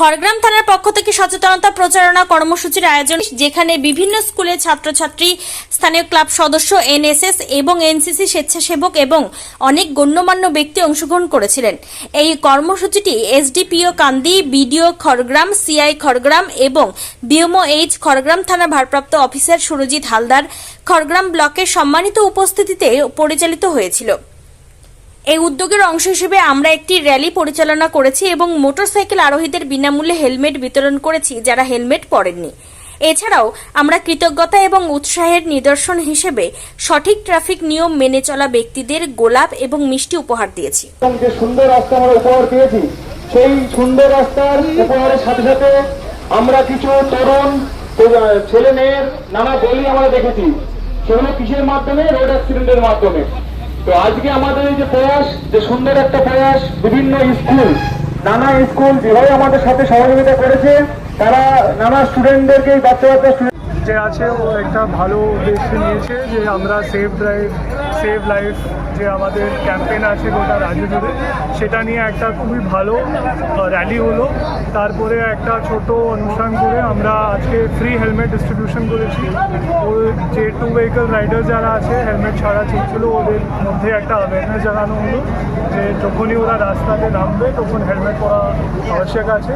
খড়গ্রাম থানার পক্ষ থেকে সচেতনতা প্রচারণা কর্মসূচির আয়োজন, যেখানে বিভিন্ন স্কুলের ছাত্রছাত্রী, স্থানীয় ক্লাব সদস্য, এনএসএস এবং এনসিসি স্বেচ্ছাসেবক এবং অনেক গণ্যমান্য ব্যক্তি অংশগ্রহণ করেছিলেন। এই কর্মসূচিটি SDPO Kandi, BDO Khargram, CI Khargram এবং বিএমও এইচ খড়গ্রাম থানার ভারপ্রাপ্ত অফিসার সুরজিৎ হালদার খড়গ্রাম ব্লকের সম্মানিত উপস্থিতিতে পরিচালিত হয়েছিল। এই উদ্যোগের অংশ হিসেবে আমরা একটি র্যালি পরিচালনা করেছি এবং মোটরসাইকেল আরোহীদের বিনামূল্যে হেলমেট বিতরণ করেছি, যারা হেলমেট পরেননি। এছাড়াও, আমরা কৃতজ্ঞতা এবং উৎসাহের নিদর্শন হিসেবে সঠিক ট্রাফিক নিয়ম মেনে চলা ব্যক্তিদের গোলাপ এবং মিষ্টি উপহার দিয়েছি। যে সুন্দর রাস্তা আমরা উপহার পেয়েছি, সেই সুন্দর রাস্তার উপহারের সাথে সাথে আমরা কিছু তরুণ ছেলে মেয়ের নানা বলি আমরা দেখেছি। সেগুলো কিসের মাধ্যমে? রোড অ্যাক্সিডেন্টের মাধ্যমে। তো আজকে আমাদের এই যে প্রয়াস, যে সুন্দর একটা প্রয়াস, বিভিন্ন স্কুল, নানা স্কুল যেভাবে আমাদের সাথে সহযোগিতা করেছে। তারা নানা স্টুডেন্টদেরকে বাচ্চা বাচ্চা যে আছে, ও একটা ভালো উদ্দেশ্য নিয়েছে যে আমরা সেভ ড্রাইভ সেভ লাইফ যে আমাদের ক্যাম্পেন আছে গোটা রাজ্য জুড়ে, সেটা নিয়ে একটা খুবই ভালো র্যালি হলো। তারপরে একটা ছোট অনুষ্ঠান করে আমরা আজকে ফ্রি হেলমেট ডিস্ট্রিবিউশন করেছি। ও যে টু ভেহিকল রাইডার যারা আছে হেলমেট ছাড়া চলছিল, ওদের মধ্যে একটা অ্যাওয়ারনেস জানানো হলো যে যখনই ওরা রাস্তাতে নামবে, তখন হেলমেট পরা আবশ্যক আছে।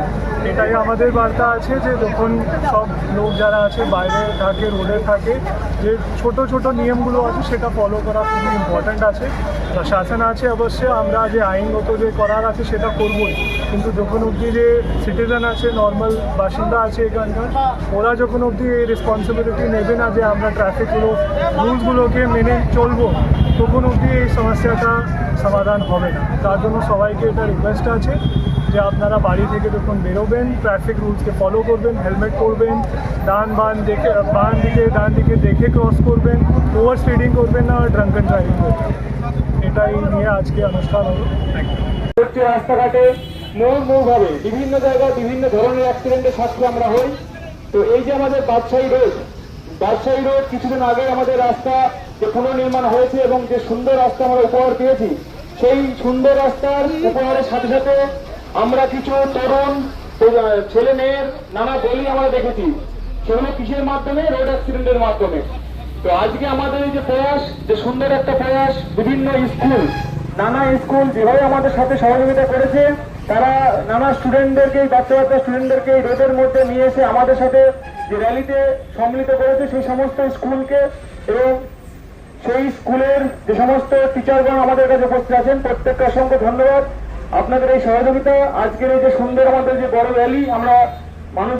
এটাই আমাদের বার্তা আছে যে যখন সব লোক যারা আছে বাইরে থাকে, রোডে থাকে, যে ছোট ছোট নিয়মগুলো আছে সেটা ফলো করা খুবই ইম্পর্ট্যান্ট আছে। শাসন আছে অবশ্যই, আমরা যে আইনগত যে করার আছে সেটা করবই। কিন্তু যখন অবধি যে সিটিজেন আছে নর্মাল বাসিন্দা আছে এখানকার, ওরা যখন অবধি এই রেসপন্সিবিলিটি নেবে না যে আমরা ট্রাফিকগুলো রুলসগুলোকে মেনে চলবো, তখন অবধি এই সমস্যাটা সমাধান হবে না। তার জন্য সবাইকে এটা রিকোয়েস্ট আছে। যে আপনারা বাড়ি থেকে যখন বেরোবেন ট্রাফিক রুলসকে ফলো করবেন হেলমেট পরবেন, ডান বান দেখে বান দিকে, ডান দিকে দেখে ক্রস করবেন ওভার স্পিডিং করবেন না ড্রাঙ্কেন ড্রাইভিং করবেন এটাই নিয়ে আজকে অনুষ্ঠান হলো। রাস্তাঘাটে মোড় মোড় ভাবে বিভিন্ন জায়গায় বিভিন্ন ধরনের অ্যাক্সিডেন্টের সাক্ষী আমরা হই। তো এই যে আমাদের বাদশাহী রোড বাদশাহী রোড কিছুদিন আগে আমাদের রাস্তা যে পুনর্নির্মাণ হয়েছে এবং যে সুন্দর রাস্তা আমরা উপহার পেয়েছি, সেই সুন্দর রাস্তার উপহারের সাথে সাথে আমরা কিছু তরুণ ছেলে মেয়ের নানা বলি আমরা দেখেছি। সেগুলো কিসের মাধ্যমে? রোড অ্যাক্সিডেন্টের মাধ্যমে। তো আজকে আমাদের এই যে প্রয়াস, যে সুন্দর একটা প্রয়াস, বিভিন্ন স্কুল, নানা স্কুল, যেভাবে আমাদের সাথে সহযোগিতা করেছে, তারা নানা স্টুডেন্টদেরকে বাচ্চা বাচ্চা স্টুডেন্টদেরকে এই রোডের মধ্যে নিয়ে এসে আমাদের সাথে যে র্যালিতে সম্মিলিত করেছে, সেই সমস্ত স্কুলকে এবং সেই স্কুলের যে সমস্ত টিচারগণ আমাদের কাছে উপস্থিত আছেন, প্রত্যেককে অসংখ্য ধন্যবাদ। আপনাদের এই সহযোগিতা আজকের এই যে সুন্দর আমাদের যে বড় র্যালি আমরা মানুষ